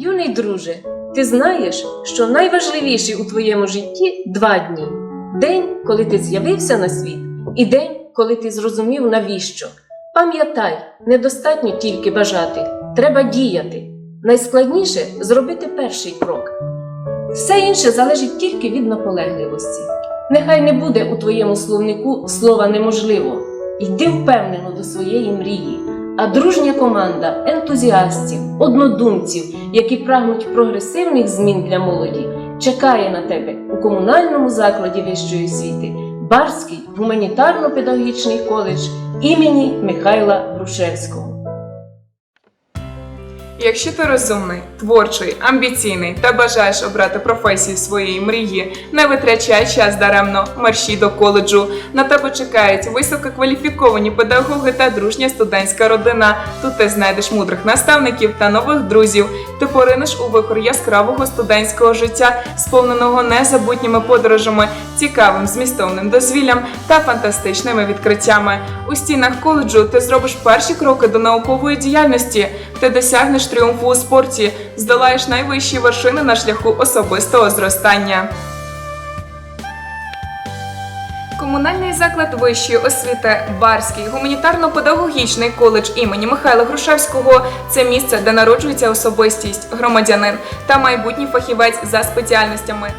Юний друже, ти знаєш, що найважливіші у твоєму житті два дні: день, коли ти з'явився на світ, і день, коли ти зрозумів, навіщо. Пам'ятай, недостатньо тільки бажати, треба діяти. Найскладніше зробити перший крок. Все інше залежить тільки від наполегливості. Нехай не буде у твоєму словнику слова неможливо. Йди впевнено до своєї мрії, а дружня команда ентузіастів, однодумців, які прагнуть прогресивних змін для молоді, чекає на тебе у комунальному закладі вищої освіти Барський гуманітарно-педагогічний коледж імені Михайла Грушевського. Якщо ти розумний, творчий, амбіційний та бажаєш обрати професію своєї мрії, не витрачай час даремно, марші до коледжу. На тебе чекають висококваліфіковані педагоги та дружня студентська родина. Тут ти знайдеш мудрих наставників та нових друзів. Ти поринеш у вихор яскравого студентського життя, сповненого незабутніми подорожами, цікавим змістовним дозвіллям та фантастичними відкриттями. У стінах коледжу ти зробиш перші кроки до наукової діяльності. Ти досягнеш тріумфу у спорті, здолаєш найвищі вершини на шляху особистого зростання. Комунальний заклад вищої освіти Барський гуманітарно-педагогічний коледж імені Михайла Грушевського це місце, де народжується особистість, громадянин та майбутній фахівець за спеціальностями.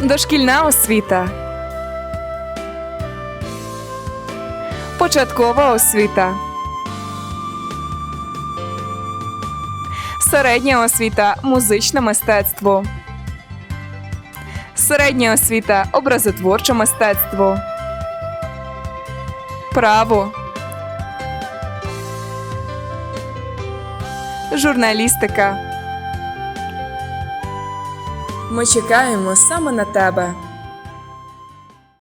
Дошкільна освіта. Початкова освіта. Середня освіта музичне мистецтво. Середня освіта образотворче мистецтво. Право. Журналістика. Ми чекаємо саме на тебе.